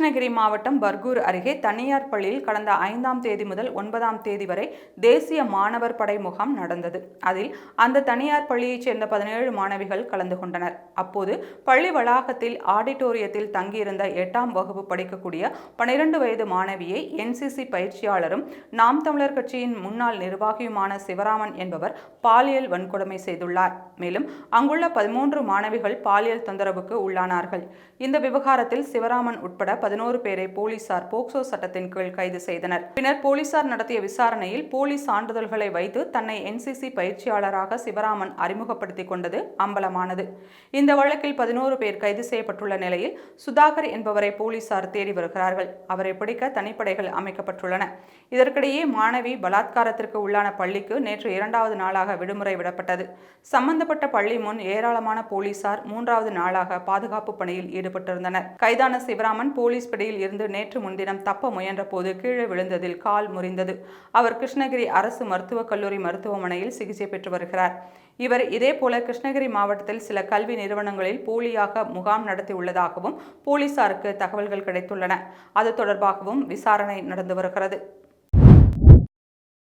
Krishnagiri மாவட்டம் பர்கூர் அருகே தனியார் பள்ளியில் கடந்த ஐந்தாம் தேதி முதல் ஒன்பதாம் தேதி வரை தேசிய மாணவர் படை முகாம் நடந்தது. அதில் அந்த தனியார் பள்ளியைச் சேர்ந்த பதினேழு மாணவிகள் கலந்து கொண்டனர். அப்போது பள்ளி வளாகத்தில் ஆடிட்டோரியத்தில் தங்கியிருந்த எட்டாம் வகுப்பு படிக்கக்கூடிய பனிரெண்டு வயது மாணவியை என்சிசி பயிற்சியாளரும் நாம் தமிழர் கட்சியின் முன்னாள் நிர்வாகியுமான சிவராமன் என்பவர் பாலியல் வன்கொடுமை செய்துள்ளார். மேலும் அங்குள்ள பதிமூன்று மாணவிகள் பாலியல் தொந்தரவுக்கு உள்ளானார்கள். இந்த விவகாரத்தில் சிவராமன் உட்பட பதினோரு பேரை போலீசார் போக்சோ சட்டத்தின் கீழ் கைது செய்தனர். பின்னர் போலீசார் நடத்திய விசாரணையில் போலீஸ் சான்றிதழ்களை வைத்து தன்னை என்சிசி பயிற்சியாளராக சிவராமன் அறிமுகப்படுத்திக் கொண்டது அம்பலமானது. இந்த வழக்கில் பதினோரு பேர் கைது செய்யப்பட்டுள்ள நிலையில் சுதாகர் என்பவரை போலீசார் தேடி வருகிறார்கள். அவரை பிடிக்க தனிப்படைகள் அமைக்கப்பட்டுள்ளன. இதற்கிடையே மாணவி பலாத்காரத்திற்கு உள்ளான பள்ளிக்கு நேற்று இரண்டாவது நாளாக விடுமுறை விடப்பட்டது. சம்பந்தப்பட்ட பள்ளி முன் ஏராளமான போலீசார் மூன்றாவது நாளாக பாதுகாப்பு பணியில் ஈடுபட்டிருந்தனர். கைதான சிவராமன் போலீஸ் பிடியில் இருந்து நேற்று முன்தினம் தப்ப முயன்றபோது கீழே விழுந்ததில் கால் முறிந்தது. அவர் கிருஷ்ணகிரி அரசு மருத்துவக் கல்லூரி மருத்துவமனையில் சிகிச்சை பெற்று வருகிறார். இவர் இதேபோல கிருஷ்ணகிரி மாவட்டத்தில் சில கல்வி நிறுவனங்களில் போலியாக முகாம் நடத்தியுள்ளதாகவும் போலீசாருக்கு தகவல்கள் கிடைத்துள்ளன. அது தொடர்பாகவும் விசாரணை நடந்து வருகிறது.